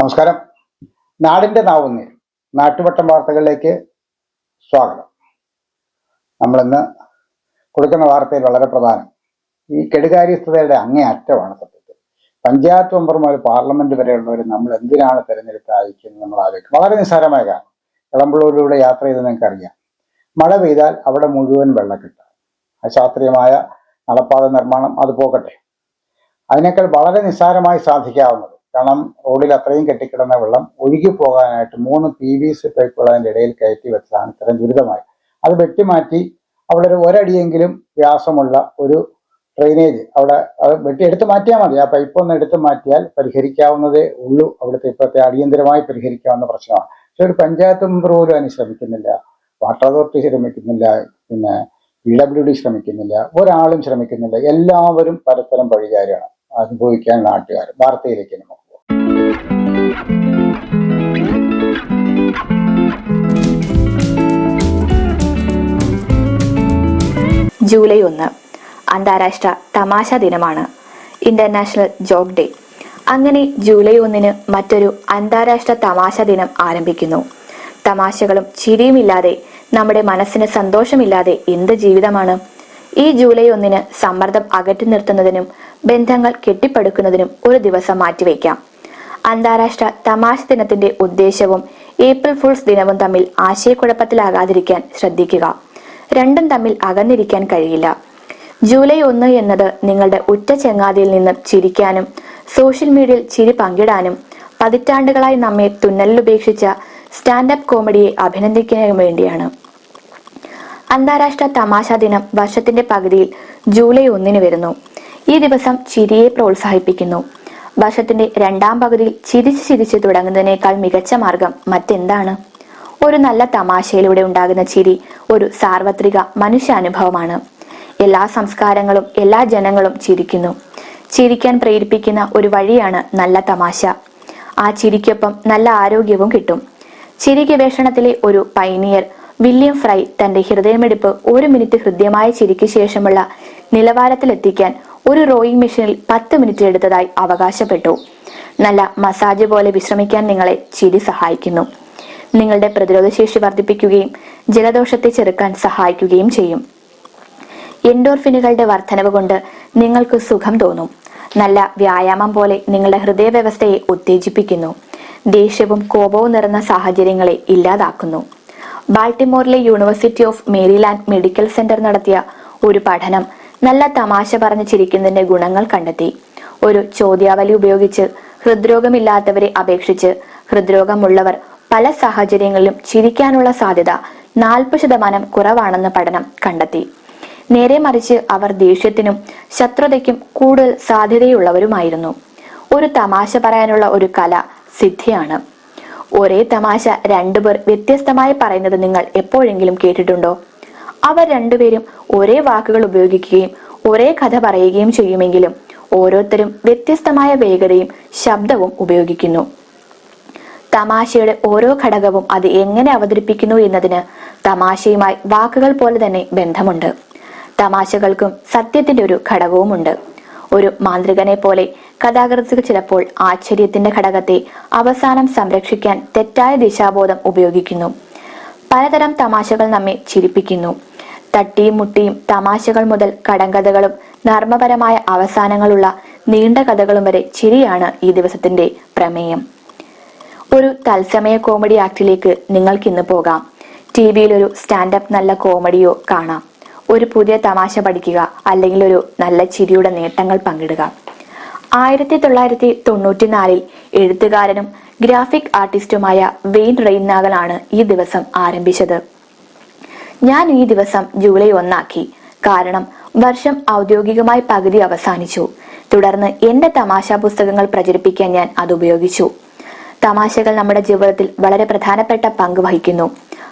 നമസ്കാരം. നാടിന്റെ നാവുന്നേ നാട്ടുവട്ടം വാർത്തകളിലേക്ക് സ്വാഗതം. നമ്മളിന്ന് കൊടുക്കുന്ന വാർത്തയിൽ വളരെ പ്രധാനം. ഈ കെടുകാര്യസ്ഥതയുടെ അങ്ങേയറ്റമാണ് സത്യത്തിൽ. പഞ്ചായത്ത് മെമ്പർമാർ പാർലമെന്റ് വരെയുള്ളവർ നമ്മൾ എന്തിനാണ് തെരഞ്ഞെടുത്ത് അയക്കുന്നത് നമ്മൾ ആലോചിക്കും. വളരെ നിസ്സാരമായ കാരണം ഇളമ്പള്ളൂരിലൂടെ യാത്ര ചെയ്ത് നിങ്ങൾക്ക് അറിയാം മഴ പെയ്താൽ അവിടെ മുഴുവൻ വെള്ളക്കെട്ട്. അശാസ്ത്രീയമായ നടപ്പാത നിർമ്മാണം അത് പോകട്ടെ. അതിനേക്കാൾ വളരെ നിസ്സാരമായി സാധിക്കാവുന്നത് കാരണം റോഡിൽ അത്രയും കെട്ടിക്കിടന്ന വെള്ളം ഒഴുകി പോകാനായിട്ട് മൂന്ന് പി വി സി പൈപ്പുകൾ അതിന്റെ ഇടയിൽ കയറ്റി വെച്ചതാണ് ഇത്രയും ദുരിതമായി. അത് വെട്ടിമാറ്റി അവിടെ ഒരു ഒരടിയെങ്കിലും വ്യാസമുള്ള ഒരു ഡ്രെയിനേജ് അവിടെ അത് വെട്ടി എടുത്തു മാറ്റിയാൽ മതി. ആ പൈപ്പ് ഒന്ന് എടുത്തു മാറ്റിയാൽ പരിഹരിക്കാവുന്നതേ ഉള്ളൂ. അവിടുത്തെ ഇപ്പോഴത്തെ അടിയന്തരമായി പരിഹരിക്കാവുന്ന പ്രശ്നമാണ്. പക്ഷെ ഒരു പഞ്ചായത്ത് മെമ്പർ പോലും അതിന് ശ്രമിക്കുന്നില്ല. വാട്ടർ അതോറിറ്റി ശ്രമിക്കുന്നില്ല. പിന്നെ പി ഡബ്ല്യു ഡി ശ്രമിക്കുന്നില്ല. ഒരാളും ശ്രമിക്കുന്നില്ല. എല്ലാവരും പരസ്പരം പഴിചാരാണ് അനുഭവിക്കാൻ നാട്ടുകാർ വാർത്തയിലേക്ക് നമുക്ക് ജൂലൈ ഒന്ന് അന്താരാഷ്ട്ര തമാശ ദിനമാണ് ഇന്റർനാഷണൽ ജോക്ക് ഡേ. അങ്ങനെ ജൂലൈ ഒന്നിന് മറ്റൊരു അന്താരാഷ്ട്ര തമാശ ദിനം ആരംഭിക്കുന്നു. തമാശകളും ചിരിയുമില്ലാതെ നമ്മുടെ മനസ്സിന് സന്തോഷമില്ലാതെ എന്ത് ജീവിതമാണ്? ഈ ജൂലൈ ഒന്നിന് സമ്മർദ്ദം അകറ്റി നിർത്തുന്നതിനും ബന്ധങ്ങൾ കെട്ടിപ്പടുക്കുന്നതിനും ഒരു ദിവസം മാറ്റിവെക്കാം. അന്താരാഷ്ട്ര തമാശ ദിനത്തിന്റെ ഉദ്ദേശവും ഏപ്രിൽ ഫുൾസ് ദിനവും തമ്മിൽ ആശയക്കുഴപ്പത്തിലാകാതിരിക്കാൻ ശ്രദ്ധിക്കുക. രണ്ടും തമ്മിൽ അകന്നിരിക്കാൻ കഴിയില്ല. ജൂലൈ ഒന്ന് എന്നത് നിങ്ങളുടെ ഉറ്റ ചെങ്ങാതിയിൽ നിന്ന് ചിരിക്കാനും സോഷ്യൽ മീഡിയയിൽ ചിരി പങ്കിടാനും പതിറ്റാണ്ടുകളായി നമ്മെ തുന്നലിലുപേക്ഷിച്ച സ്റ്റാൻഡപ്പ് കോമഡിയെ അഭിനന്ദിക്കുന്നതിനു വേണ്ടിയാണ്. അന്താരാഷ്ട്ര തമാശ ദിനം വർഷത്തിന്റെ പകുതിയിൽ ജൂലൈ ഒന്നിന് വരുന്നു. ഈ ദിവസം ചിരിയെ പ്രോത്സാഹിപ്പിക്കുന്നു. വർഷത്തിന്റെ രണ്ടാം പകുതിയിൽ ചിരിച്ച് ചിരിച്ച് തുടങ്ങുന്നതിനേക്കാൾ മികച്ച മാർഗം മറ്റെന്താണ്? ഒരു നല്ല തമാശയിലൂടെ ഉണ്ടാകുന്ന ചിരി ഒരു സാർവത്രിക മനുഷ്യാനുഭവമാണ്. എല്ലാ സംസ്കാരങ്ങളും എല്ലാ ജനങ്ങളും ചിരിക്കുന്നു. ചിരിക്കാൻ പ്രേരിപ്പിക്കുന്ന ഒരു വഴിയാണ് നല്ല തമാശ. ആ ചിരിക്കൊപ്പം നല്ല ആരോഗ്യവും കിട്ടും. ചിരി ഗവേഷണത്തിലെ ഒരു പൈനിയർ വില്യം ഫ്രൈ തന്റെ ഹൃദയമെടുപ്പ് ഒരു മിനിറ്റ് ഹൃദ്യമായ ചിരിക്ക് ശേഷമുള്ള നിലവാരത്തിലെത്തിക്കാൻ ഒരു റോയിങ് മെഷീനിൽ പത്ത് മിനിറ്റ് എടുത്തതായി അവകാശപ്പെട്ടു. നല്ല മസാജ് പോലെ വിശ്രമിക്കാൻ നിങ്ങളെ ചിരി സഹായിക്കുന്നു. നിങ്ങളുടെ പ്രതിരോധശേഷി വർദ്ധിപ്പിക്കുകയും ജലദോഷത്തെ ചെറുക്കാൻ സഹായിക്കുകയും ചെയ്യും. എൻഡോർഫിനുകളുടെ വർധനവ് കൊണ്ട് നിങ്ങൾക്ക് സുഖം തോന്നും. നല്ല വ്യായാമം പോലെ നിങ്ങളുടെ ഹൃദയവ്യവസ്ഥയെ ഉത്തേജിപ്പിക്കുന്നു. ദേഷ്യവും കോപവും നിറഞ്ഞ സാഹചര്യങ്ങളെ ഇല്ലാതാക്കുന്നു. ബാൾട്ടിമോറിലെ University of Maryland Medical Center നടത്തിയ ഒരു പഠനം നല്ല തമാശ പറഞ്ഞ് ചിരിക്കുന്നതിന്റെ ഗുണങ്ങൾ കണ്ടെത്തി. ഒരു ചോദ്യാവലി ഉപയോഗിച്ച് ഹൃദ്രോഗമില്ലാത്തവരെ അപേക്ഷിച്ച് ഹൃദ്രോഗമുള്ളവർ പല സാഹചര്യങ്ങളിലും ചിരിക്കാനുള്ള സാധ്യത നാൽപ്പത് ശതമാനം കുറവാണെന്ന് പഠനം കണ്ടെത്തി. നേരെ മറിച്ച് അവർ ദേഷ്യത്തിനും ശത്രുതയ്ക്കും കൂടുതൽ സാധ്യതയുള്ളവരുമായിരുന്നു. ഒരു തമാശ പറയാനുള്ള ഒരു കല സിദ്ധിയാണ്. ഒരേ തമാശ രണ്ടുപേർ വ്യത്യസ്തമായി പറയുന്നത് നിങ്ങൾ എപ്പോഴെങ്കിലും കേട്ടിട്ടുണ്ടോ? അവർ രണ്ടുപേരും ഒരേ വാക്കുകൾ ഉപയോഗിക്കുകയും ഒരേ കഥ പറയുകയും ചെയ്യുമെങ്കിലും ഓരോരുത്തരും വ്യത്യസ്തമായ വേഗതയും ശബ്ദവും ഉപയോഗിക്കുന്നു. തമാശയുടെ ഓരോ ഘടകവും അത് എങ്ങനെ അവതരിപ്പിക്കുന്നു എന്നതിന് തമാശയുമായി വാക്കുകൾ പോലെ തന്നെ ബന്ധമുണ്ട്. തമാശകൾക്കും സത്യത്തിന്റെ ഒരു ഘടകവുമുണ്ട്. ഒരു മാന്ത്രികനെ പോലെ കഥാകൃത്തുകൾ ചിലപ്പോൾ ആശ്ചര്യത്തിന്റെ ഘടകത്തെ അവസാനം സംരക്ഷിക്കാൻ തെറ്റായ ദിശാബോധം ഉപയോഗിക്കുന്നു. പലതരം തമാശകൾ നമ്മെ ചിരിപ്പിക്കുന്നു. തട്ടിയും മുട്ടിയും തമാശകൾ മുതൽ കടങ്കഥകളും നർമ്മപരമായ അവസാനങ്ങളുള്ള നീണ്ട കഥകളും വരെ ചിരിയാണ് ഈ ദിവസത്തിന്റെ പ്രമേയം. ഒരു തത്സമയ കോമഡി ആക്ടിലേക്ക് നിങ്ങൾക്ക് ഇന്ന് പോകാം. ടി വിയിൽ ഒരു സ്റ്റാൻഡപ്പ് നല്ല കോമഡിയോ കാണാം. ഒരു പുതിയ തമാശ പഠിക്കുക അല്ലെങ്കിൽ ഒരു നല്ല ചിരിയുടെ നേട്ടങ്ങൾ പങ്കിടുക. ആയിരത്തി തൊള്ളായിരത്തി തൊണ്ണൂറ്റിനാലിൽ എഴുത്തുകാരനും ഗ്രാഫിക് ആർട്ടിസ്റ്റുമായ വെയിൻ റെയ്നാഗലാണ് ഈ ദിവസം ആരംഭിച്ചത്. ഞാൻ ഈ ദിവസം ജൂലൈ ഒന്നാക്കി. കാരണം വർഷം ഔദ്യോഗികമായി പകുതി അവസാനിച്ചു. തുടർന്ന് എന്റെ തമാശ പുസ്തകങ്ങൾ പ്രചരിപ്പിക്കാൻ ഞാൻ അത് ഉപയോഗിച്ചു. തമാശകൾ നമ്മുടെ ജീവിതത്തിൽ വളരെ പ്രധാനപ്പെട്ട പങ്ക് വഹിക്കുന്നു.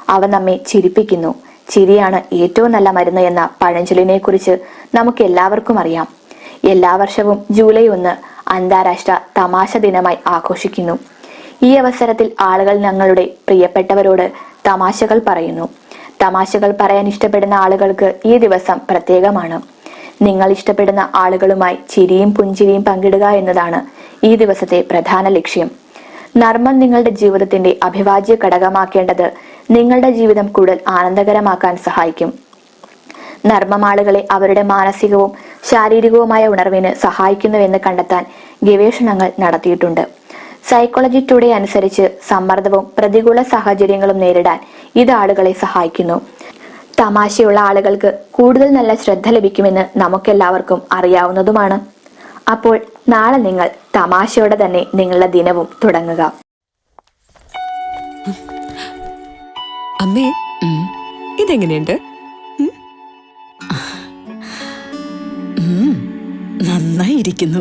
അവ നമ്മെ ചിരിപ്പിക്കുന്നു. ചിരിയാണ് ഏറ്റവും നല്ല മരുന്ന് എന്ന പഴഞ്ചൊല്ലിനെ കുറിച്ച് നമുക്ക് എല്ലാവർക്കും അറിയാം. എല്ലാ വർഷവും ജൂലൈ ഒന്ന് അന്താരാഷ്ട്ര തമാശ ദിനമായി ആഘോഷിക്കുന്നു. ഈ അവസരത്തിൽ ആളുകൾ ഞങ്ങളുടെ പ്രിയപ്പെട്ടവരോട് തമാശകൾ പറയുന്നു. തമാശകൾ പറയാൻ ഇഷ്ടപ്പെടുന്ന ആളുകൾക്ക് ഈ ദിവസം പ്രത്യേകമാണ്. നിങ്ങൾ ഇഷ്ടപ്പെടുന്ന ആളുകളുമായി ചിരിയും പുഞ്ചിരിയും പങ്കിടുക എന്നതാണ് ഈ ദിവസത്തെ പ്രധാന ലക്ഷ്യം. നർമ്മം നിങ്ങളുടെ ജീവിതത്തിന്റെ അഭിവാജ്യ ഘടകമാക്കേണ്ടത് നിങ്ങളുടെ ജീവിതം കൂടുതൽ ആനന്ദകരമാക്കാൻ സഹായിക്കും. നർമ്മം ആളുകളെ അവരുടെ മാനസികവും ശാരീരികവുമായ ഉണർവിന് സഹായിക്കുന്നുവെന്ന് കണ്ടെത്താൻ ഗവേഷണങ്ങൾ നടത്തിയിട്ടുണ്ട്. സൈക്കോളജി ടുഡേ അനുസരിച്ച് സമ്മർദ്ദവും പ്രതികൂല സാഹചര്യങ്ങളും നേരിടാൻ ഇത് ആളുകളെ സഹായിക്കുന്നു. തമാശയുള്ള ആളുകൾക്ക് കൂടുതൽ നല്ല ശ്രദ്ധ ലഭിക്കുമെന്ന് നമുക്കെല്ലാവർക്കും അറിയാവുന്നതുമാണ്. അപ്പോൾ നാളെ നിങ്ങൾ തമാശയോടെ തന്നെ നിങ്ങളുടെ ദിനവും തുടങ്ങുക. അമ്മേ ഇതെങ്ങനെയുണ്ട്? നന്നായിരിക്കുന്നു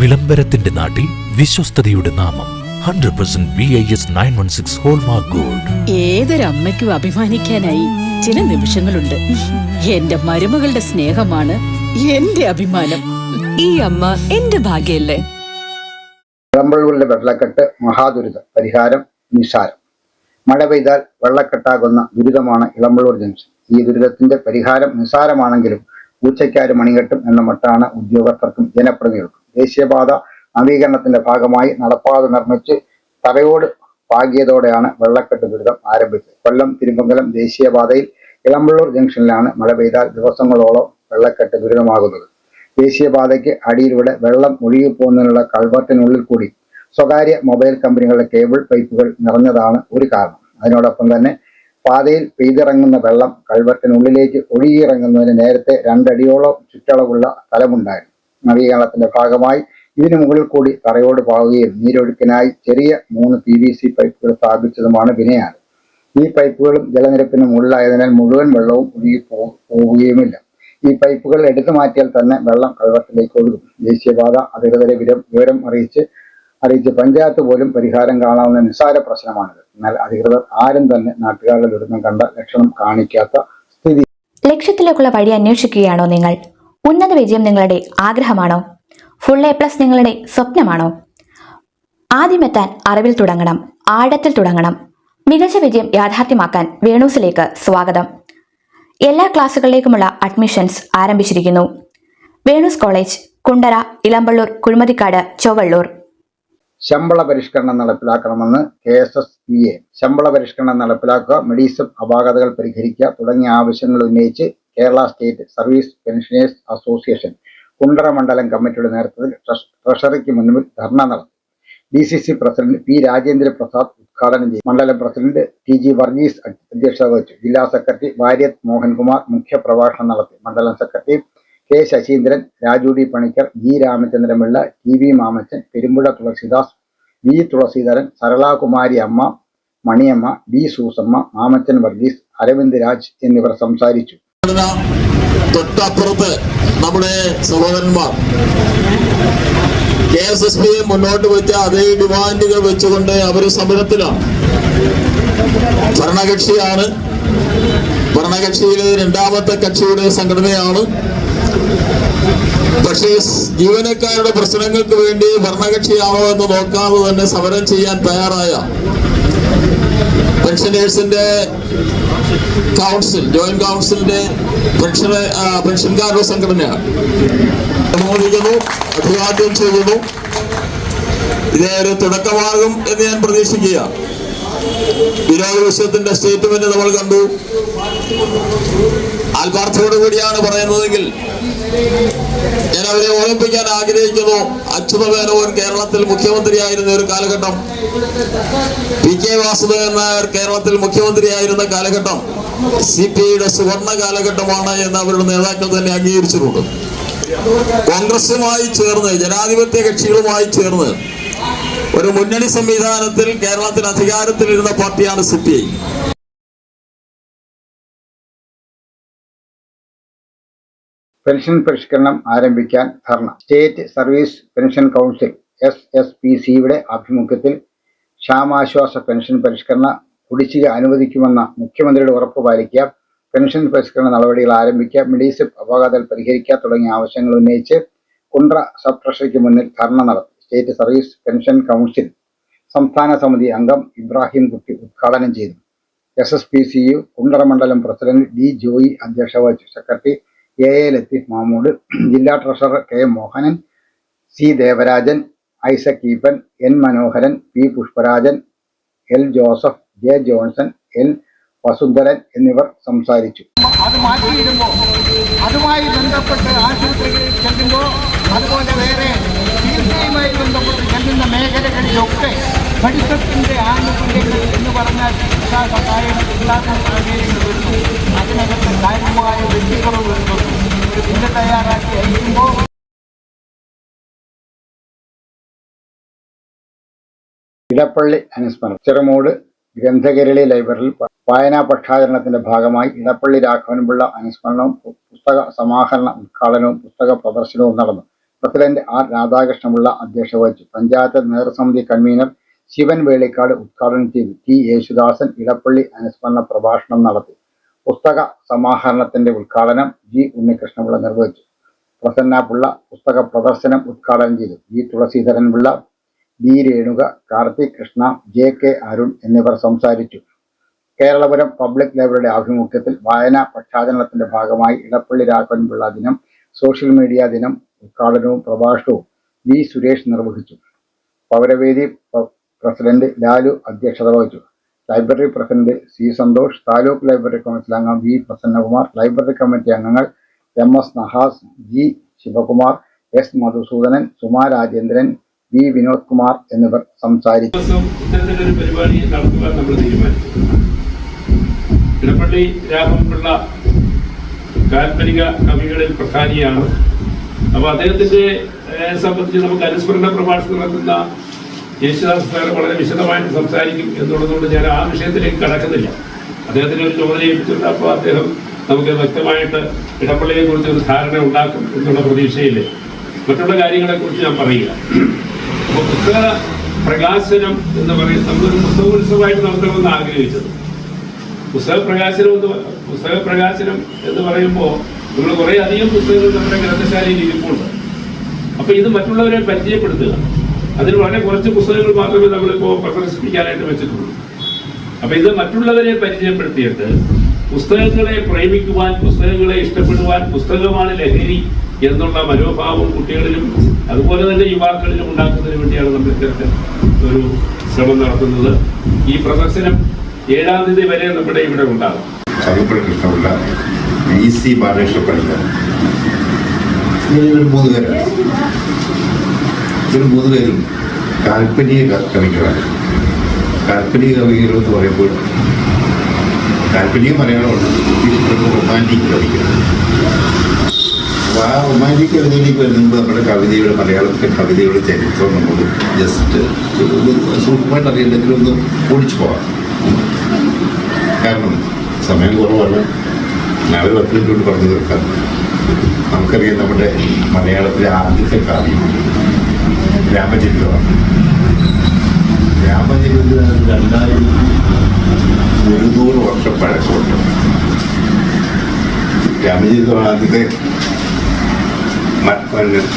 വിളംബരത്തിന്റെ നാട്ടിൽ വിശ്വസ്തയുടെ നാമം. Hundred percent V I S nine one six hallmark gold ഏതൊരമ്മയ്ക്കും അഭിമാനിക്കാനായി ചില നിമിഷങ്ങളുണ്ട്. എന്റെ മരുമകളുടെ സ്നേഹമാണ് എന്റെ അഭിമാനം. ഈ അമ്മ എന്റെ ഭാഗ്യല്ലേ? ഇളമ്പള്ളൂരിലെ വെള്ളക്കെട്ട് മഹാദുരിതം പരിഹാരം നിസാരം. മഴ പെയ്താൽ വെള്ളക്കെട്ടാകുന്ന ദുരിതമാണ് ഇളമ്പഴൂർ ജംഗ്ഷൻ. ഈ ദുരിതത്തിന്റെ പരിഹാരം നിസാരമാണെങ്കിലും പൂച്ചയ്ക്കാരും മണികെട്ടും എന്ന മട്ടാണ് ഉദ്യോഗസ്ഥർക്കും ജനപ്രതിനിധികൾക്കും. ദേശീയപാത നവീകരണത്തിന്റെ ഭാഗമായി നടപ്പാത നിർമ്മിച്ച് തറയോട് പാകിയതോടെയാണ് വെള്ളക്കെട്ട് ദുരിതം ആരംഭിച്ചത്. കൊല്ലം തിരുമംഗലം ദേശീയപാതയിൽ ഇളമ്പള്ളൂർ ജംഗ്ഷനിലാണ് മഴ പെയ്താൽ ദിവസങ്ങളോളം വെള്ളക്കെട്ട് ദുരിതമാകുന്നത്. ദേശീയപാതയ്ക്ക് അടിയിലൂടെ വെള്ളം ഒഴുകി ഒഴുകിപ്പോകുന്നതിനുള്ള കൾവർട്ടിനുള്ളിൽ കൂടി സ്വകാര്യ മൊബൈൽ കമ്പനികളുടെ കേബിൾ പൈപ്പുകൾ നിറഞ്ഞതാണ് ഒരു കാരണം. അതിനോടൊപ്പം തന്നെ പാതയിൽ പെയ്തിറങ്ങുന്ന വെള്ളം കൾവർട്ടിനുള്ളിലേക്ക് ഒഴുകിയിറങ്ങുന്നതിന് നേരത്തെ രണ്ടടിയോളം ചുറ്റളവുള്ള സ്ഥലമുണ്ടായിരുന്നു. നവീകരണത്തിന്റെ ഭാഗമായി ഇതിനു മുകളിൽ കൂടി തറയോട് പാവുകയും നീരൊഴുക്കിനായി ചെറിയ മൂന്ന് പി വി സി പൈപ്പുകൾ സ്ഥാപിച്ചതുമാണ് വിനയാണ് ഈ പൈപ്പുകളും ജലനിരപ്പിന് മുകളിലായതിനാൽ മുഴുവൻ വെള്ളവും ഒഴുകി പോവുകയുമില്ല. ഈ പൈപ്പുകൾ എടുത്തു മാറ്റിയാൽ തന്നെ വെള്ളം കഴിവത്തിലേക്ക് ഒഴുകും. ദേശീയപാത അധികൃതരെ വിവരം വിവരം അറിയിച്ച് അറിയിച്ച് പഞ്ചായത്ത് പോലും പരിഹാരം കാണാവുന്ന നിസ്സാര പ്രശ്നമാണിത്. എന്നാൽ അധികൃതർ ആരും തന്നെ നാട്ടുകാരുടെ ദുരിതം കണ്ട ലക്ഷണം കാണിക്കാത്ത സ്ഥിതി ലക്ഷ്യത്തിലേക്കുള്ള വഴി അന്വേഷിക്കുകയാണോ നിങ്ങൾ? ഉന്നത വിജയം നിങ്ങളുടെ ആഗ്രഹമാണോ? ഫുൾ എ പ്ലസ് നിങ്ങളുടെ സ്വപ്നമാണോ? ആദ്യമെത്താൻ അറിവിൽ തുടങ്ങണം ആഴത്തിൽ തുടങ്ങണം. മികച്ച വിജയം യാഥാർത്ഥ്യമാക്കാൻ വേണൂസിലേക്ക് സ്വാഗതം. എല്ലാ ക്ലാസ്സുകളിലേക്കുമുള്ള അഡ്മിഷൻസ് ആരംഭിച്ചിരിക്കുന്നു. വേണൂസ് കോളേജ് കുണ്ടറ ഇളമ്പള്ളൂർ കുഴിമതിക്കാട് ചൊവ്വള്ളൂർ. ശമ്പള പരിഷ്കരണം നടപ്പിലാക്കണമെന്ന് K S S P A. ശമ്പള പരിഷ്കരണം നടപ്പിലാക്കുക മെഡീസം അപാകതകൾ പരിഹരിക്കുക തുടങ്ങിയ ആവശ്യങ്ങൾ ഉന്നയിച്ച് Kerala state service pensioners association Kundara മണ്ഡലം കമ്മിറ്റിയുടെ നേതൃത്വത്തിൽ ട്രഷ- ട്രഷറിക്ക് മുന്നിൽ ധർണ നടത്തി. D C C president P Rajendra Prasad ഉദ്ഘാടനം ചെയ്തു. മണ്ഡലം പ്രസിഡന്റ് ടി ജി വർഗീസ് അധ്യക്ഷത വഹിച്ചു. ജില്ലാ സെക്രട്ടറി വാര്യത്ത് മോഹൻകുമാർ മുഖ്യപ്രഭാഷണം നടത്തി. മണ്ഡലം secretary K Sasheendran Raju D Panicker G Ramachandrapillai T V Mamachan Perumpuzha Thulasidas V Thulaseedharan Saralakumari Amma Maniyamma D Susamma Mamachan Varghese Aravind Raj എന്നിവർ സംസാരിച്ചു. ഘടന തൊട്ടപ്പുറത്ത് നമ്മുടെ സഹോദരന്മാർ. കെ എസ് എസ് പി മുന്നോട്ട് വെച്ച അതേ ഡിമാൻഡുകൾ വെച്ചുകൊണ്ട് അവർ സമരത്തിലാണ്. ഭരണകക്ഷിയാണ്. ഭരണകക്ഷിയിലെ രണ്ടാമത്തെ കക്ഷിയുടെ സംഘടനയാണ്. പക്ഷേ ജീവനക്കാരുടെ പ്രശ്നങ്ങൾക്ക് വേണ്ടി ഭരണകക്ഷിയാണോ എന്ന് നോക്കാതെ തന്നെ സമരം ചെയ്യാൻ തയ്യാറായ പെൻഷനേഴ്സിന്റെ കൗൺസിൽ ജോയിന്റ് കൗൺസിലിന്റെ പെൻഷൻ പെൻഷൻകാരുടെ സംഘടനയാണ്. അഭിവാദ്യം ചെയ്യുന്നു. ഇതേ തുടക്കമാകും എന്ന് ഞാൻ പ്രതീക്ഷിക്കുക വിനോദ വിശ്വത്തിന്റെ സ്റ്റേറ്റ്മെന്റ് നമ്മൾ കണ്ടു. ആത്മാർത്ഥത്തോടു കൂടിയാണ് പറയുന്നതെങ്കിൽ ഞാൻ അവരെ ഓർമ്മിപ്പിക്കാൻ ആഗ്രഹിക്കുന്നു. അച്യുത മേനോൻ കേരളത്തിൽ മുഖ്യമന്ത്രിയായിരുന്ന ഒരു കാലഘട്ടം. പി കെ വാസുദേവൻ നായർ കേരളത്തിൽ മുഖ്യമന്ത്രിയായിരുന്ന കാലഘട്ടം. സി പി ഐയുടെ സുവർണ കാലഘട്ടമാണ് എന്ന് അവരുടെ നേതാക്കൾ തന്നെ അംഗീകരിച്ചിട്ടുണ്ട്. കോൺഗ്രസുമായി ചേർന്ന് ജനാധിപത്യ കക്ഷികളുമായി ചേർന്ന് ഒരു മുന്നണി സംവിധാനത്തിൽ കേരളത്തിൽ അധികാരത്തിലിരുന്ന പാർട്ടിയാണ് സി പി ഐ. പെൻഷൻ പരിഷ്കരണം ആരംഭിക്കാൻ dharna. State service pension council S S P സിയുടെ ആഭിമുഖ്യത്തിൽ ക്ഷാമാശ്വാസ പെൻഷൻ പരിഷ്കരണ കുടിശ്ശിക അനുവദിക്കുമെന്ന മുഖ്യമന്ത്രിയുടെ ഉറപ്പ് പാലിക്കുക പെൻഷൻ പരിഷ്കരണ നടപടികൾ ആരംഭിക്കുക മെഡിസിപ്പ് അപകടങ്ങൾ പരിഹരിക്കുക തുടങ്ങിയ ആവശ്യങ്ങൾ ഉന്നയിച്ച് കുണ്ട്ര സബ് ട്രഷറിക്ക് മുന്നിൽ ധർണ നടത്തി. സ്റ്റേറ്റ് സർവീസ് പെൻഷൻ കൗൺസിൽ സംസ്ഥാന സമിതി അംഗം ഇബ്രാഹിം കുട്ടി ഉദ്ഘാടനം ചെയ്തു. S S P C U Kundara മണ്ഡലം പ്രസിഡന്റ് ഡി ജോയി അധ്യക്ഷ വഹിച്ചു. Secretary A A Latheef Mamood ജില്ലാ treasurer K Mohanan C Devarajan Isaac Eapen N Manoharan P Pushparajan L Joseph J Johnson L Vasundharan എന്നിവർ സംസാരിച്ചു. അത് മാറ്റിയിടുമ്പോൾ അതുമായി ബന്ധപ്പെട്ട് ആശുപത്രികളിൽ ചെല്ലുമ്പോൾ അതുപോലെ വേറെ ചികിത്സയുമായി ബന്ധപ്പെട്ട് ചെല്ലുന്ന മേഖലകളിലൊക്കെ പഠിത്തത്തിന്റെ ആനുകൂല്യങ്ങൾ എന്ന് പറഞ്ഞാൽ ചികിത്സാ സഹായം ഇല്ലാത്ത സാഹചര്യങ്ങൾ വരുന്നു അതിനകത്ത് കാര്യമായ വ്യക്തികളും വരുന്നു ബില്ല് തയ്യാറാക്കി അയക്കുമ്പോൾ ഇടപ്പള്ളി അനുസ്മരണം. ചെറുമൂട് ഗ്രന്ഥകരളി ലൈബ്രറിയിൽ വായനാ പക്ഷാചരണത്തിന്റെ ഭാഗമായി ഇടപ്പള്ളി രാഘവൻപിള്ള അനുസ്മരണവും പുസ്തക സമാഹരണ ഉദ്ഘാടനവും പുസ്തക പ്രദർശനവും നടന്നു. പ്രസിഡന്റ് ആർ രാധാകൃഷ്ണപിള്ള അധ്യക്ഷത വഹിച്ചു. പഞ്ചായത്ത് നേതൃസമിതി കൺവീനർ ശിവൻ വേളിക്കാട് ഉദ്ഘാടനം ചെയ്തു. ടി യേശുദാസൻ ഇടപ്പള്ളി അനുസ്മരണ പ്രഭാഷണം നടത്തി. പുസ്തക സമാഹരണത്തിന്റെ ഉദ്ഘാടനം ജി ഉണ്ണികൃഷ്ണപിള്ള നിർവഹിച്ചു. പ്രസന്ന പിള്ള പുസ്തക പ്രദർശനം ഉദ്ഘാടനം ചെയ്തു. G Thulaseedharan Pillai D Renuka Karthik Krishna J K Arun എന്നിവർ സംസാരിച്ചു. കേരളപുരം പബ്ലിക് ലൈബ്രറിയുടെ ആഭിമുഖ്യത്തിൽ വായനാ പ്രഖ്യാപനത്തിന്റെ ഭാഗമായി ഇടപ്പള്ളി രാഘവൻപിള്ള ദിനം സോഷ്യൽ മീഡിയ ദിനം ഉദ്ഘാടനവും പ്രഭാഷണവും വി സുരേഷ് നിർവഹിച്ചു. പൗരവേദി പ്രസിഡന്റ് ലാലു അധ്യക്ഷത വഹിച്ചു. Library president C Santhosh taluk library council അംഗം വി പ്രസന്നകുമാർ ലൈബ്രറി കമ്മിറ്റി അംഗങ്ങൾ M S Nahas G Sivakumar S Madhusoodanan Suma Rajendran V Vinod Kumar എന്നിവർ സംസാരിച്ചു. ഇത്തരത്തിലൊരു പരിപാടി നമ്മൾ തീരുമാനിച്ചു. ഇടപ്പള്ളി രാഘവൻപിള്ള കാൽപ്പനിക കവികളിൽ പ്രധാനിയാണ്. അപ്പോൾ അദ്ദേഹത്തിന്റെ സംബന്ധിച്ച് നമുക്ക് അനുസ്മരണ പ്രഭാഷണം നടത്തുന്ന യേശുദാസ് സാർ വളരെ വിശദമായിട്ട് സംസാരിക്കും എന്നുള്ളതുകൊണ്ട് ഞാൻ ആ വിഷയത്തിലേക്ക് കടക്കുന്നില്ല. അദ്ദേഹത്തിന് ഒരു ചുമതല ഏൽപ്പിച്ചിട്ടുണ്ട്. അപ്പോൾ അദ്ദേഹം നമുക്ക് വ്യക്തമായിട്ട് ഇടപ്പള്ളിയെ കുറിച്ച് ഒരു ധാരണ ഉണ്ടാക്കും എന്നുള്ള പ്രതീക്ഷയിൽ മറ്റുള്ള കാര്യങ്ങളെക്കുറിച്ച് ഞാൻ പറയുക. അപ്പോൾ പുസ്തക പ്രകാശനം എന്ന് പറയുന്നത് നമ്മളൊരു പുസ്തകോത്സവമായിട്ട് നടത്തണമെന്ന് ആഗ്രഹിച്ചത്. പുസ്തക പ്രകാശനം എന്ന് പുസ്തക പ്രകാശനം എന്ന് പറയുമ്പോൾ നമ്മൾ കുറേ അധികം പുസ്തകങ്ങൾ നമ്മുടെ ഗ്രന്ഥശാലയിൽ ഇരിപ്പുണ്ട്. അപ്പോൾ ഇത് മറ്റുള്ളവരെ പരിചയപ്പെടുത്തുക. അതിൽ വളരെ കുറച്ച് പുസ്തകങ്ങൾ മാത്രമേ നമ്മളിപ്പോൾ പ്രദർശിപ്പിക്കാനായിട്ട് വെച്ചിട്ടുള്ളൂ. അപ്പൊ ഇത് മറ്റുള്ളവരെ പരിചയപ്പെടുത്തിയിട്ട് പുസ്തകങ്ങളെ പ്രേമിക്കുവാൻ പുസ്തകങ്ങളെ ഇഷ്ടപ്പെടുവാൻ പുസ്തകമാണ് ലഹരി എന്നുള്ള മനോഭാവം കുട്ടികളിലും അതുപോലെ തന്നെ യുവാക്കളിലും ഉണ്ടാക്കുന്നതിന് വേണ്ടിയാണ് നമ്മൾ ഇത്തരത്തിൽ ഒരു ശ്രമം നടത്തുന്നത്. ഈ പ്രദർശനം ഏഴാം തീയതി വരെ നമ്മുടെ ഇവിടെ ഉണ്ടാകും. കൃഷ്ണപിള്ള ഇ സി ബാലകൃഷ്ണ പണിക്കർ മൂന്ന് പേരാണ്. ഇവർ പേരും കാൽപ്പനിക കവികളാണ് കാൽപ്പനിക കവികൾ എന്ന് പറയുമ്പോൾ കാൽപ്പനിക മലയാളമുണ്ട് റൊമാന്റിക് കവികൾ അപ്പോൾ ആ റൊമാന്റിക് കവിതയിലേക്ക് വരുന്നത് നമ്മുടെ കവിതയുടെ മലയാളത്തിലെ കവിതയുടെ ചരിത്രം നമുക്ക് ജസ്റ്റ് സൂക്ഷ്മമായിട്ട് അറിയണമെങ്കിൽ ഒന്ന് ഓടിച്ചു പോകാം കാരണം സമയം കുറവാണ് ഞാൻ ഒരു പത്ത് മിനിറ്റ് കൊണ്ട് പറഞ്ഞു തീർക്കാം. നമുക്കറിയാം നമ്മുടെ മലയാളത്തിലെ ആദ്യത്തെ കാവ്യം. രാമചരിതമാണ് ഗ്രാമജീവിതം രണ്ടായിരത്തി ഒരുന്നൂറ് വർഷം പഴക്കമുണ്ട് ഗ്രാമജീവിതം ആദ്യത്തെ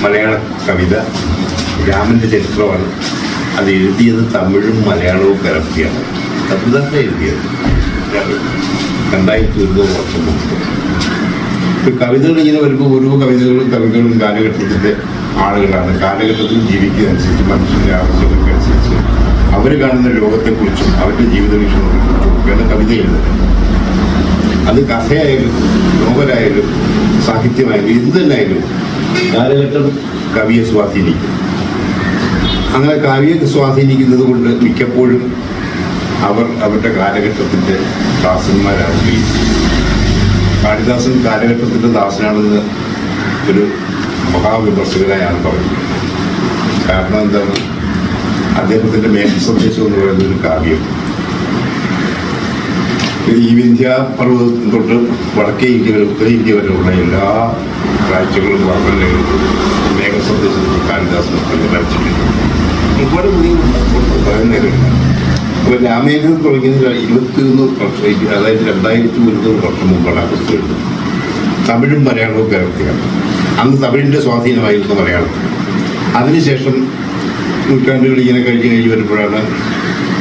മലയാള കവിത രാമന്റെ ചരിത്രമാണ്. അത് എഴുതിയത് തമിഴും മലയാളവും കലർത്തിയാണ്. തമിഴ്നാട്ടിലെ എഴുതിയത്. രണ്ടായിരത്തി ഒരുന്നൂറ് വർഷം മുമ്പ്. കവിതകൾ ഇങ്ങനെ വരുമ്പോൾ ഓരോ കവിതകളും കവികളും കാലഘട്ടത്തിന്റെ ആളുകളാണ് കാലഘട്ടത്തിൽ ജീവിക്കുന്നതനുസരിച്ച് മനുഷ്യന്റെ ആവശ്യങ്ങൾക്കനുസരിച്ച് അവർ കാണുന്ന ലോകത്തെക്കുറിച്ചും അവരുടെ ജീവിത വീക്ഷണത്തെക്കുറിച്ചും ഒക്കെയാണ് കവിത എഴുതുന്നത് അത് കഥയായാലും നോവലായാലും സാഹിത്യമായാലും എന്ത് തന്നെയായാലും കാലഘട്ടം കവിയെ സ്വാധീനിക്കും. അങ്ങനെ കവിയെ സ്വാധീനിക്കുന്നത് കൊണ്ട് മിക്കപ്പോഴും അവർ അവരുടെ കാലഘട്ടത്തിന്റെ ദാസന്മാരാകുകയും കാളിദാസൻ കാലഘട്ടത്തിന്റെ ദാസനാണെന്ന് ഒരു മഹാവിമർശകനായാണ് പറഞ്ഞത് കാരണം എന്താണ്? അദ്ദേഹത്തിന്റെ മേൽ സന്ദേശം എന്ന് പറയുന്ന ഒരു കാവ്യം. ഈ വിന്ധ്യ പർവതം തൊട്ട് വടക്കേ ഇന്ത്യ വരെ ഉത്തര ഇന്ത്യ വരെയുള്ള എല്ലാ കാഴ്ചകളും വർണനകളും മേഘസന്ദേശത്തിൽ കാളിദാസ് വരച്ചിട്ടുണ്ട്. ഒരുപാട് പുതിയ പറയുന്നതില്ല അപ്പോൾ രാമേന്ദ്രൻ തുടങ്ങിയത് വർഷം അതായത് രണ്ടായിരത്തി ഒരുന്നൂറ് വർഷം മുമ്പാണ് ആ പുസ്തകം തമിഴും മലയാളവും കലർത്തിയാണ് അന്ന് തമിഴിന്റെ സ്വാധീനമായിരുന്നു മലയാളം. അതിനുശേഷം നൂറ്റാണ്ടുകൾ ഇങ്ങനെ കഴിഞ്ഞ് കഴിഞ്ഞ് വരുമ്പോഴാണ്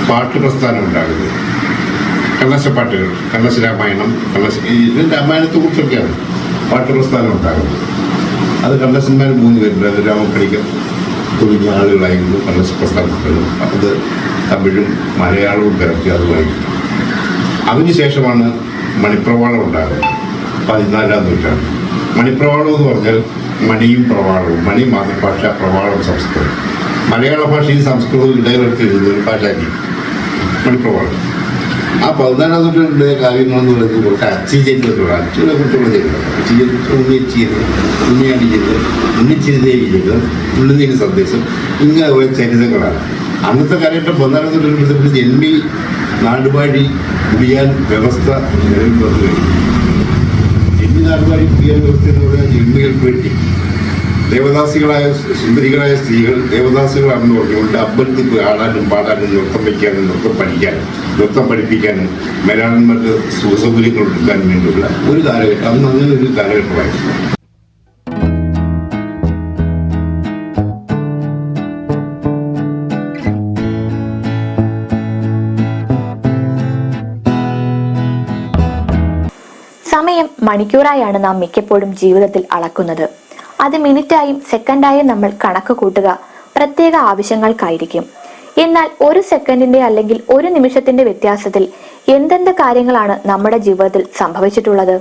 പാട്ട് പ്രസ്ഥാനം ഉണ്ടാകുന്നത്. കണ്ണശപ്പാട്ടുകൾ കണ്ണശ രാമായണം കണ്ണശ ഇത് രാമായണത്തെക്കുറിച്ചൊക്കെയാണ് പാട്ട് പ്രസ്ഥാനം ഉണ്ടാകുന്നത്. അത് കണ്ണശന്മാർ മൂന്ന് പേരുണ്ട്. അത് രാമപ്പണിക്കർ തുടങ്ങിയ ആളുകളായിരുന്നു കണ്ണശ പ്രസ്ഥാനത്തിലും അത് തമിഴും മലയാളവും കലർത്തി അത് വായിക്കും അതിനുശേഷമാണ് മണിപ്രവാളം ഉണ്ടാകുന്നത്. പതിനാലാം നൂറ്റാണ്ട് മണിപ്രവാളം എന്ന് പറഞ്ഞാൽ മണിയും പ്രവാളവും മണി മാതൃഭാഷ പ്രവാളം സംസ്കൃതം. മലയാള ഭാഷയും സംസ്കൃതവും ഇടകലർത്തി എഴുതുന്ന ഒരു ഭാഷാരീതി മണിപ്രവാളം. ആ പതിനാലാം നൂറ്റാണ്ടിലെ കാവ്യങ്ങളെന്ന് പറയുന്നത് കുറച്ച് അച്ചിചരിതത്തിലുള്ള അച്ഛനെ കുറിച്ചുള്ള ചരിത്രം അച്ചിചരിത്രം ഉണ്ണിച്ചിയത് ഉണ്ണിയാടി ചരിത്രം ഉണ്ണിച്ചിരുതേവി ചരിത്രം ഉള്ളുന്നതിന് സന്ദേശം. ഇങ്ങനെ ഓരോ ചരിതങ്ങളാണ്. അന്നത്തെ കാലഘട്ടം പതിനാലാം നൂറ്റാണ്ടിൽ ജന്മി നാടുവാഴി കുടിയാൻ വ്യവസ്ഥ നിലവിൽ വന്നു കഴിഞ്ഞു ജന്മി നാടുവാഴി പുതിയ എന്ന് ജന്മികൾക്ക് വേണ്ടി ദേവദാസികളായ സുന്ദരികളായ സ്ത്രീകൾ ദേവദാസികളാണെന്ന് പറഞ്ഞുകൊണ്ട് അമ്പലത്തിൽ ആടാനും പാടാനും നൃത്തം വയ്ക്കാനും നൃത്തം പഠിക്കാനും നൃത്തം പഠിപ്പിക്കാനും മലയാളന്മാർക്ക് സുഖസൗകര്യങ്ങൾ കൊടുക്കാനും വേണ്ടിയുള്ള ഒരു കാലഘട്ടം. അന്ന് അങ്ങനെ ഒരു കാലഘട്ടമായിരുന്നു. മണിക്കൂറായാണ് നാം മിക്കപ്പോഴും ജീവിതത്തിൽ അളക്കുന്നത്. അത് മിനിറ്റായും സെക്കൻഡായും നമ്മൾ കണക്ക് കൂട്ടുക പ്രത്യേക ആവശ്യങ്ങൾക്കായിരിക്കും. എന്നാൽ ഒരു സെക്കൻഡിന്റെ അല്ലെങ്കിൽ ഒരു നിമിഷത്തിന്റെ വ്യത്യാസത്തിൽ എന്തെന്ത് കാര്യങ്ങളാണ് നമ്മുടെ ജീവിതത്തിൽ സംഭവിച്ചിട്ടുള്ളത്?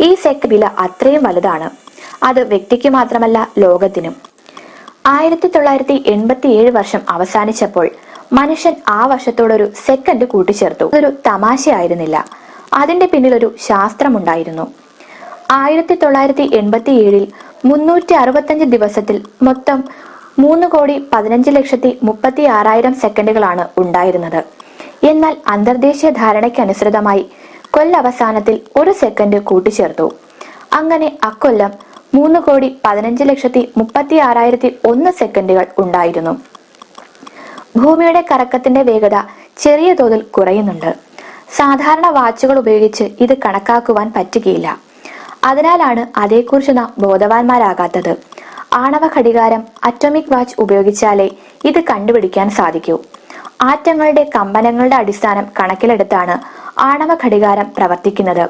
ഈ സെക്കൻഡ് വില അത്രയും വലുതാണ്. അത് വ്യക്തിക്ക് മാത്രമല്ല ലോകത്തിനും. ആയിരത്തി തൊള്ളായിരത്തി എൺപത്തി ഏഴ് വർഷം അവസാനിച്ചപ്പോൾ മനുഷ്യൻ ആ വർഷത്തോടൊരു സെക്കൻഡ് കൂട്ടിച്ചേർത്തു. അതൊരു തമാശയായിരുന്നില്ല. അതിന്റെ പിന്നിലൊരു ശാസ്ത്രമുണ്ടായിരുന്നു. ആയിരത്തി തൊള്ളായിരത്തി എൺപത്തി ഏഴിൽ മുന്നൂറ്റി അറുപത്തഞ്ച് ദിവസത്തിൽ മൊത്തം മൂന്ന് കോടി പതിനഞ്ച് ലക്ഷത്തി മുപ്പത്തി ആറായിരം സെക്കൻഡുകളാണ് ഉണ്ടായിരുന്നത്. എന്നാൽ അന്തർദേശീയ ധാരണയ്ക്കനുസൃതമായി കൊല്ലവസാനത്തിൽ ഒരു സെക്കൻഡ് കൂട്ടിച്ചേർത്തു. അങ്ങനെ അക്കൊല്ലം മൂന്ന് കോടി പതിനഞ്ച് ലക്ഷത്തി മുപ്പത്തി ആറായിരത്തി ഒന്ന് സെക്കൻഡുകൾ ഉണ്ടായിരുന്നു. ഭൂമിയുടെ കറക്കത്തിന്റെ വേഗത ചെറിയ തോതിൽ കുറയുന്നുണ്ട്. സാധാരണ വാച്ചുകൾ ഉപയോഗിച്ച് ഇത് കണക്കാക്കുവാൻ പറ്റുകയില്ല. അതിനാലാണ് അതേക്കുറിച്ച് നാം ബോധവാന്മാരാകാത്തത്. ആണവ ഘടികാരം അറ്റോമിക് വാച്ച് ഉപയോഗിച്ചാലേ ഇത് കണ്ടുപിടിക്കാൻ സാധിക്കൂ. ആറ്റങ്ങളുടെ കമ്പനങ്ങളുടെ അടിസ്ഥാനം കണക്കിലെടുത്താണ് ആണവ ഘടികാരം പ്രവർത്തിക്കുന്നത്.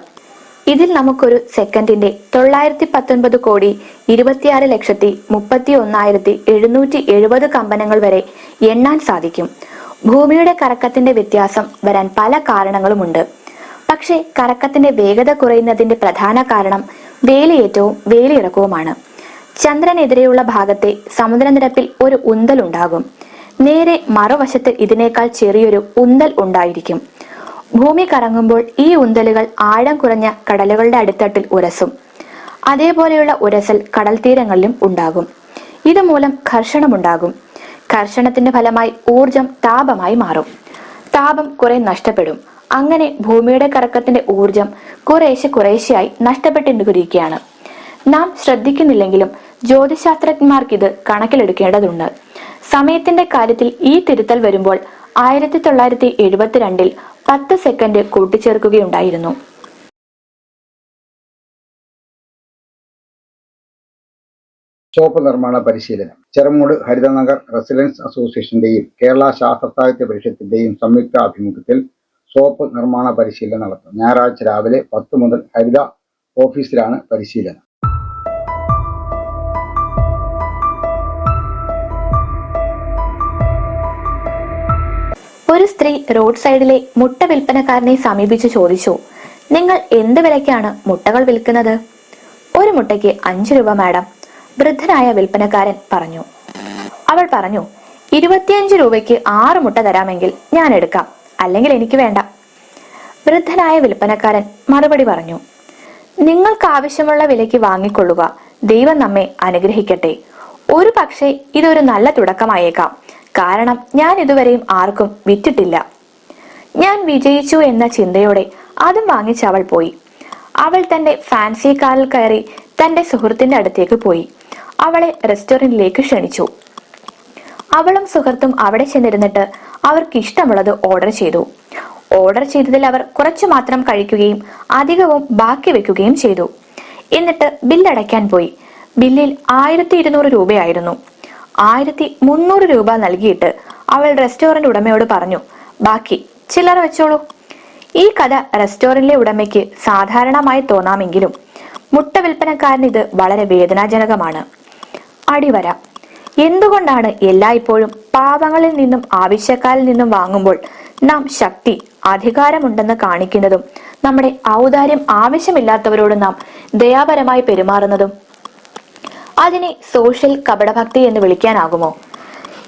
ഇതിൽ നമുക്കൊരു സെക്കൻഡിന്റെ തൊള്ളായിരത്തി പത്തൊൻപത് കോടി ഇരുപത്തിയാറ് ലക്ഷത്തി മുപ്പത്തി ഒന്നായിരത്തി എഴുന്നൂറ്റി എഴുപത് കമ്പനങ്ങൾ വരെ എണ്ണാൻ സാധിക്കും. ഭൂമിയുടെ കറക്കത്തിന്റെ വ്യത്യാസം വരാൻ പല കാരണങ്ങളുമുണ്ട്. പക്ഷേ കറക്കത്തിന്റെ വേഗത കുറയുന്നതിന്റെ പ്രധാന കാരണം വേലിയേറ്റവും വേലിയിറക്കവുമാണ്. ചന്ദ്രനെതിരെയുള്ള ഭാഗത്തെ സമുദ്രനിരപ്പിൽ ഒരു ഉന്തൽ ഉണ്ടാകും. നേരെ മറുവശത്ത് ഇതിനേക്കാൾ ചെറിയൊരു ഉന്തൽ ഉണ്ടായിരിക്കും. ഭൂമി കറങ്ങുമ്പോൾ ഈ ഉന്തലുകൾ ആഴം കുറഞ്ഞ കടലുകളുടെ അടിത്തട്ടിൽ ഉരസും. അതേപോലെയുള്ള ഉരസൽ കടൽ തീരങ്ങളിലും ഉണ്ടാകും. ഇതുമൂലം ഘർഷണമുണ്ടാകും. ഘർഷണത്തിന്റെ ഫലമായി ഊർജം താപമായി മാറും. താപം കുറെ നഷ്ടപ്പെടും. അങ്ങനെ ഭൂമിയുടെ കറക്കത്തിന്റെ ഊർജം കുറേശ്ശെ കുറേശ്ശെയായി നഷ്ടപ്പെട്ടിരിക്കുകയാണ്. നാം ശ്രദ്ധിക്കുന്നില്ലെങ്കിലും ജ്യോതിശാസ്ത്രജ്ഞന്മാർക്ക് ഇത് കണക്കിലെടുക്കേണ്ടതുണ്ട്. സമയത്തിന്റെ കാര്യത്തിൽ ഈ തിരുത്തൽ വരുമ്പോൾ ആയിരത്തി തൊള്ളായിരത്തി എഴുപത്തിരണ്ടിൽ പത്ത് സെക്കൻഡ് കൂട്ടിച്ചേർക്കുകയുണ്ടായിരുന്നു. സോപ്പ് നിർമ്മാണ പരിശീലനം. ചെറുമൂട് ഹരിതനഗർ റെസിഡൻസ് അസോസിയേഷന്റെയും കേരള ശാസ്ത്ര സാഹിത്യ പരിഷത്തിന്റെയും സംയുക്ത ആഭിമുഖ്യത്തിൽ സോപ്പ് നിർമ്മാണ പരിശീലനം നടത്തും. ഞായറാഴ്ച രാവിലെ പത്ത് മുതൽ ഹരിത ഓഫീസിലാണ് പരിശീലനം. ഒരു സ്ത്രീ റോഡ് സൈഡിലെ മുട്ട വിൽപ്പനക്കാരനെ സമീപിച്ച് ചോദിച്ചു നിങ്ങൾ എന്ത് വിലയ്ക്കാണ് മുട്ടകൾ വിൽക്കുന്നത്? ഒരു മുട്ടയ്ക്ക് അഞ്ചു രൂപ മാഡം. വൃദ്ധനായ വിൽപ്പനക്കാരൻ പറഞ്ഞു. അവൾ പറഞ്ഞു ഇരുപത്തിയഞ്ച് രൂപയ്ക്ക് ആറ് മുട്ട തരാമെങ്കിൽ ഞാൻ എടുക്കാം. അല്ലെങ്കിൽ എനിക്ക് വേണ്ട. വൃദ്ധനായ വിൽപ്പനക്കാരൻ മറുപടി പറഞ്ഞു നിങ്ങൾക്ക് ആവശ്യമുള്ള വിലയ്ക്ക് വാങ്ങിക്കൊള്ളുക. ദൈവം നമ്മെ അനുഗ്രഹിക്കട്ടെ. ഒരു പക്ഷേ ഇതൊരു നല്ല തുടക്കമായേക്കാം. കാരണം ഞാൻ ഇതുവരെയും ആർക്കും വിറ്റിട്ടില്ല. ഞാൻ വിജയിച്ചു എന്ന ചിന്തയോടെ അതും വാങ്ങിച്ച് അവൾ പോയി. അവൾ തന്റെ ഫാൻസി കാറിൽ കയറി തന്റെ സുഹൃത്തിന്റെ അടുത്തേക്ക് പോയി. അവളെ റെസ്റ്റോറന്റിലേക്ക് ക്ഷണിച്ചു. അവളും സുഹൃത്തും അവിടെ ചെന്നിരുന്നിട്ട് അവർക്ക് ഇഷ്ടമുള്ളത് ഓർഡർ ചെയ്തു. ഓർഡർ ചെയ്തതിൽ അവർ കുറച്ചു മാത്രം കഴിക്കുകയും അധികവും ബാക്കി വെക്കുകയും ചെയ്തു. എന്നിട്ട് ബില്ലടയ്ക്കാൻ പോയി. ബില്ലിൽ ആയിരത്തി ഇരുന്നൂറ് രൂപയായിരുന്നു. ആയിരത്തി മുന്നൂറ് രൂപ നൽകിയിട്ട് അവൾ റെസ്റ്റോറന്റ് ഉടമയോട് പറഞ്ഞു ബാക്കി ചില്ലറ വെച്ചോളൂ. ഈ കഥ റെസ്റ്റോറന്റിലെ ഉടമയ്ക്ക് സാധാരണമായി തോന്നാമെങ്കിലും മുട്ട വിൽപ്പനക്കാരന് ഇത് വളരെ വേദനാജനകമാണ്. അടിവര. എന്തുകൊണ്ടാണ് എല്ലായ്പ്പോഴും പാവങ്ങളിൽ നിന്നും ആവശ്യക്കാരിൽ നിന്നും വാങ്ങുമ്പോൾ നാം ശക്തി അധികാരമുണ്ടെന്ന് കാണിക്കുന്നതും നമ്മുടെ ഔദാര്യം ആവശ്യമില്ലാത്തവരോട് നാം ദയാപരമായി പെരുമാറുന്നതും? അതിനെ സോഷ്യൽ കപടഭക്തി എന്ന് വിളിക്കാനാകുമോ?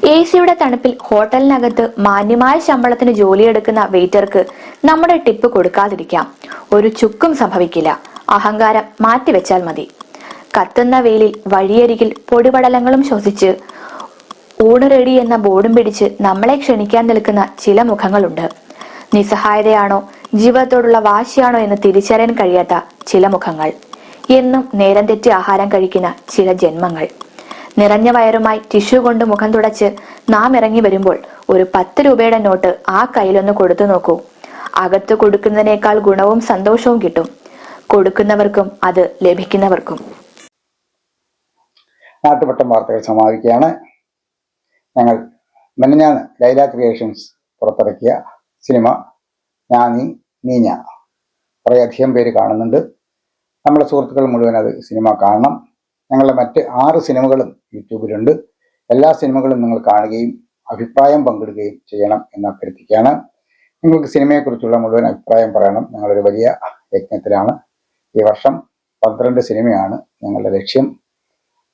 എ സിയുടെ തണുപ്പിൽ ഹോട്ടലിനകത്ത് മാന്യമായ ശമ്പളത്തിന് ജോലിയെടുക്കുന്ന വെയിറ്റർക്ക് നമ്മുടെ ടിപ്പ് കൊടുക്കാതിരിക്കാം. ഒരു ചുക്കും സംഭവിക്കില്ല. അഹങ്കാരം മാറ്റിവെച്ചാൽ മതി. കത്തുന്ന വെയിലിൽ വഴിയരികിൽ പൊടിപടലങ്ങളും ശ്വസിച്ച് ഊണ് റെഡി എന്ന ബോർഡും പിടിച്ച് നമ്മളെ ക്ഷണിക്കാൻ നിൽക്കുന്ന ചില മുഖങ്ങളുണ്ട്. നിസ്സഹായതയാണോ? ജീവിതത്തോടുള്ള വാശിയാണോ എന്ന് തിരിച്ചറിയാൻ കഴിയാത്ത ചില മുഖങ്ങൾ. എന്നും നേരം തെറ്റി ആഹാരം കഴിക്കുന്ന ചില ജന്മങ്ങൾ. നിറഞ്ഞ വയറുമായി ടിഷ്യൂ കൊണ്ട് മുഖം തുടച്ച് നാം ഇറങ്ങി വരുമ്പോൾ ഒരു പത്ത് രൂപയുടെ നോട്ട് ആ കയ്യിലൊന്ന് കൊടുത്തു നോക്കൂ. അകത്ത് കൊടുക്കുന്നതിനേക്കാൾ ഗുണവും സന്തോഷവും കിട്ടും. കൊടുക്കുന്നവർക്കും അത് ലഭിക്കുന്നവർക്കും. നാട്ടുപട്ടം വാർത്തകൾ സമാപിക്കുകയാണ്. ഞങ്ങൾ മെനഞ്ഞാണ് ലൈല ക്രിയേഷൻസ് പുറത്തിറക്കിയ സിനിമ ഞാനീ നീഞ്ഞ. കുറേയധികം പേര് കാണുന്നുണ്ട്. നമ്മുടെ സുഹൃത്തുക്കൾ മുഴുവൻ അത് സിനിമ കാണണം. ഞങ്ങളുടെ മറ്റ് ആറ് സിനിമകളും യൂട്യൂബിലുണ്ട്. എല്ലാ സിനിമകളും നിങ്ങൾ കാണുകയും അഭിപ്രായം പങ്കിടുകയും ചെയ്യണം എന്ന് അഭ്യർത്ഥിക്കുകയാണ്. നിങ്ങൾക്ക് സിനിമയെക്കുറിച്ചുള്ള മുഴുവൻ അഭിപ്രായം പറയണം. ഞങ്ങളൊരു വലിയ യജ്ഞത്തിലാണ്. ഈ വർഷം പന്ത്രണ്ട് സിനിമയാണ് ഞങ്ങളുടെ ലക്ഷ്യം.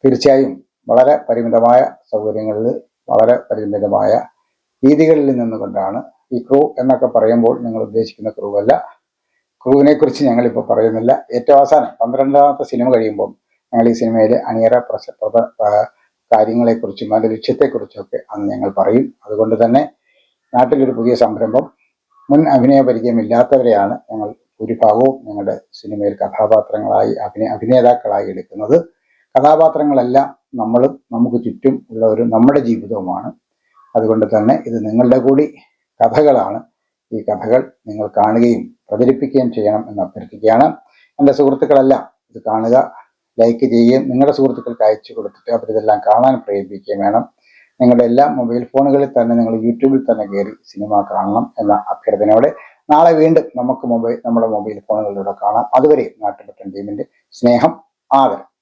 തീർച്ചയായും വളരെ പരിമിതമായ സൗകര്യങ്ങളിൽ വളരെ പരിമിതമായ രീതികളിൽ നിന്നുകൊണ്ടാണ് ഈ ക്രൂ എന്നൊക്കെ പറയുമ്പോൾ നിങ്ങൾ ഉദ്ദേശിക്കുന്ന ക്രൂ അല്ല ക്രൂവിനെ കുറിച്ച് ഞങ്ങളിപ്പോൾ പറയുന്നില്ല. ഏറ്റവും അവസാനം പന്ത്രണ്ടാമത്തെ സിനിമ കഴിയുമ്പോൾ ഞങ്ങൾ ഈ സിനിമയിലെ അണിയറ ആ, കാര്യങ്ങളെക്കുറിച്ചും അതിന്റെ ലക്ഷ്യത്തെക്കുറിച്ചൊക്കെ അന്ന് ഞങ്ങൾ പറയും. അതുകൊണ്ട് തന്നെ നാട്ടിലൊരു പുതിയ സംരംഭം മുൻ അഭിനയ പരിചയമില്ലാത്തവരെയാണ് ഞങ്ങൾ ഭൂരിഭാഗവും ഞങ്ങളുടെ സിനിമയിൽ കഥാപാത്രങ്ങളായി അഭിനയ അഭിനേതാക്കളായി എടുക്കുന്നത്. കഥാപാത്രങ്ങളെല്ലാം നമ്മളും നമുക്ക് ചുറ്റും ഒരു നമ്മുടെ ജീവിതവുമാണ്. അതുകൊണ്ട് തന്നെ ഇത് നിങ്ങളുടെ കൂടി കഥകളാണ്. ഈ കഥകൾ നിങ്ങൾ കാണുകയും പ്രചരിപ്പിക്കുകയും ചെയ്യണം എന്ന് അഭ്യർത്ഥിക്കുകയാണ്. എന്റെ സുഹൃത്തുക്കളെല്ലാം ഇത് കാണുക ലൈക്ക് ചെയ്യുകയും നിങ്ങളുടെ സുഹൃത്തുക്കൾക്ക് അയച്ചു കൊടുത്തിട്ട് അവരിതെല്ലാം കാണാൻ പ്രേരിപ്പിക്കുകയും വേണം. നിങ്ങളുടെ എല്ലാ മൊബൈൽ ഫോണുകളിൽ തന്നെ നിങ്ങൾ യൂട്യൂബിൽ തന്നെ കയറി സിനിമ കാണണം എന്ന അഭ്യർത്ഥനയോടെ നാളെ വീണ്ടും നമുക്ക് മൊബൈൽ നമ്മുടെ മൊബൈൽ ഫോണുകളിലൂടെ കാണാം. അതുവരെ നാട്ടുപറ്റൻ ടീമിന്റെ സ്നേഹം ആദരം.